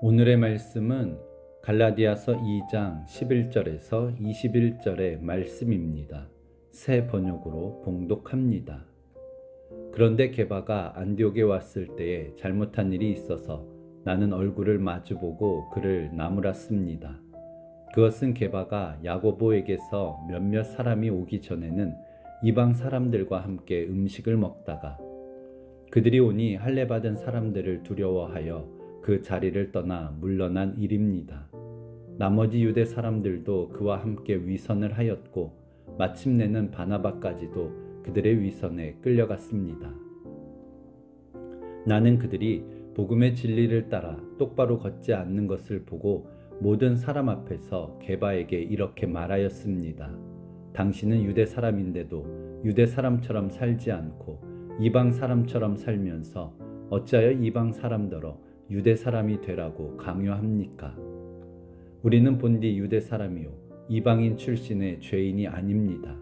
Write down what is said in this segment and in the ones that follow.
오늘의 말씀은 갈라디아서 2장 11절에서 21절의 말씀입니다. 새 번역으로 봉독합니다. 그런데 게바가 안디옥에 왔을 때에 잘못한 일이 있어서 나는 얼굴을 마주보고 그를 나무랐습니다. 그것은 게바가 야고보에게서 몇몇 사람이 오기 전에는 이방 사람들과 함께 음식을 먹다가 그들이 오니 할례 받은 사람들을 두려워하여 그 자리를 떠나 물러난 일입니다. 나머지 유대 사람들도 그와 함께 위선을 하였고 마침내는 바나바까지도 그들의 위선에 끌려갔습니다. 나는 그들이 복음의 진리를 따라 똑바로 걷지 않는 것을 보고 모든 사람 앞에서 게바에게 이렇게 말하였습니다. 당신은 유대 사람인데도 유대 사람처럼 살지 않고 이방 사람처럼 살면서 어찌하여 이방 사람더러 유대 사람이 되라고 강요합니까? 우리는 본디 유대 사람이요 이방인 출신의 죄인이 아닙니다.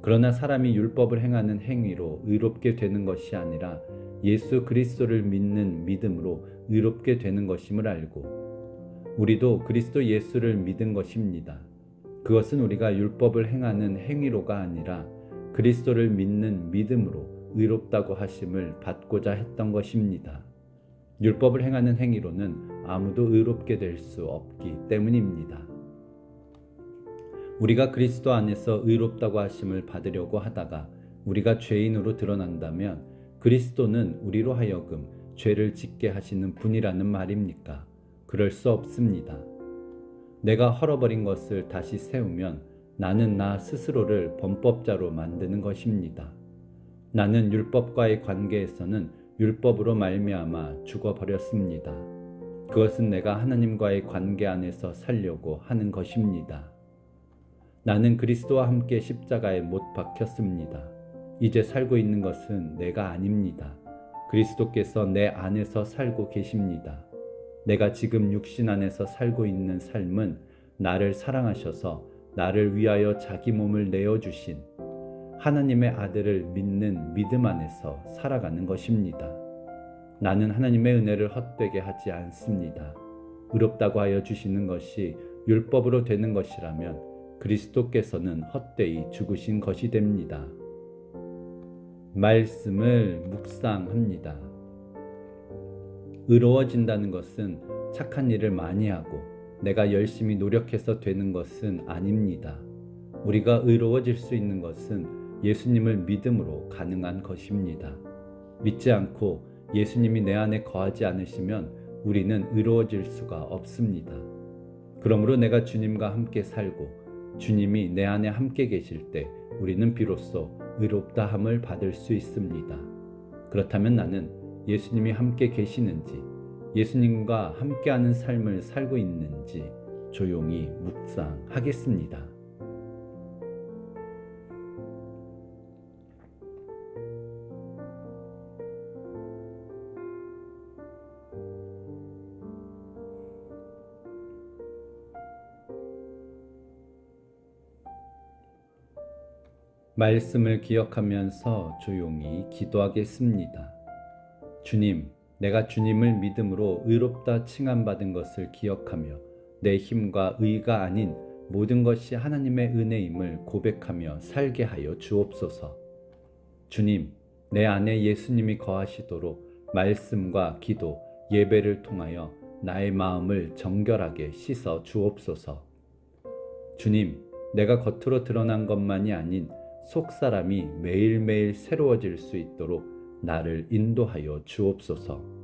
그러나 사람이 율법을 행하는 행위로 의롭게 되는 것이 아니라 예수 그리스도를 믿는 믿음으로 의롭게 되는 것임을 알고 우리도 그리스도 예수를 믿은 것입니다. 그것은 우리가 율법을 행하는 행위로가 아니라 그리스도를 믿는 믿음으로 의롭다고 하심을 받고자 했던 것입니다. 율법을 행하는 행위로는 아무도 의롭게 될 수 없기 때문입니다. 우리가 그리스도 안에서 의롭다고 하심을 받으려고 하다가 우리가 죄인으로 드러난다면 그리스도는 우리로 하여금 죄를 짓게 하시는 분이라는 말입니까? 그럴 수 없습니다. 내가 헐어버린 것을 다시 세우면 나는 나 스스로를 범법자로 만드는 것입니다. 나는 율법과의 관계에서는 율법으로 말미암아 죽어버렸습니다. 그것은 내가 하나님과의 관계 안에서 살려고 하는 것입니다. 나는 그리스도와 함께 십자가에 못 박혔습니다. 이제 살고 있는 것은 내가 아닙니다. 그리스도께서 내 안에서 살고 계십니다. 내가 지금 육신 안에서 살고 있는 삶은 나를 사랑하셔서 나를 위하여 자기 몸을 내어주신 하나님의 아들을 믿는 믿음 안에서 살아가는 것입니다. 나는 하나님의 은혜를 헛되게 하지 않습니다. 의롭다고 하여 주시는 것이 율법으로 되는 것이라면 그리스도께서는 헛되이 죽으신 것이 됩니다. 말씀을 묵상합니다. 의로워진다는 것은 착한 일을 많이 하고 내가 열심히 노력해서 되는 것은 아닙니다. 우리가 의로워질 수 있는 것은 예수님을 믿음으로 가능한 것입니다. 믿지 않고 예수님이 내 안에 거하지 않으시면 우리는 의로워질 수가 없습니다. 그러므로 내가 주님과 함께 살고 주님이 내 안에 함께 계실 때 우리는 비로소 의롭다함을 받을 수 있습니다. 그렇다면 나는 예수님이 함께 계시는지 예수님과 함께하는 삶을 살고 있는지 조용히 묵상하겠습니다. 말씀을 기억하면서 조용히 기도하겠습니다. 주님, 내가 주님을 믿음으로 의롭다 칭함받은 것을 기억하며 내 힘과 의가 아닌 모든 것이 하나님의 은혜임을 고백하며 살게 하여 주옵소서. 주님, 내 안에 예수님이 거하시도록 말씀과 기도, 예배를 통하여 나의 마음을 정결하게 씻어 주옵소서. 주님, 내가 겉으로 드러난 것만이 아닌 속 사람이 매일매일 새로워질 수 있도록 나를 인도하여 주옵소서.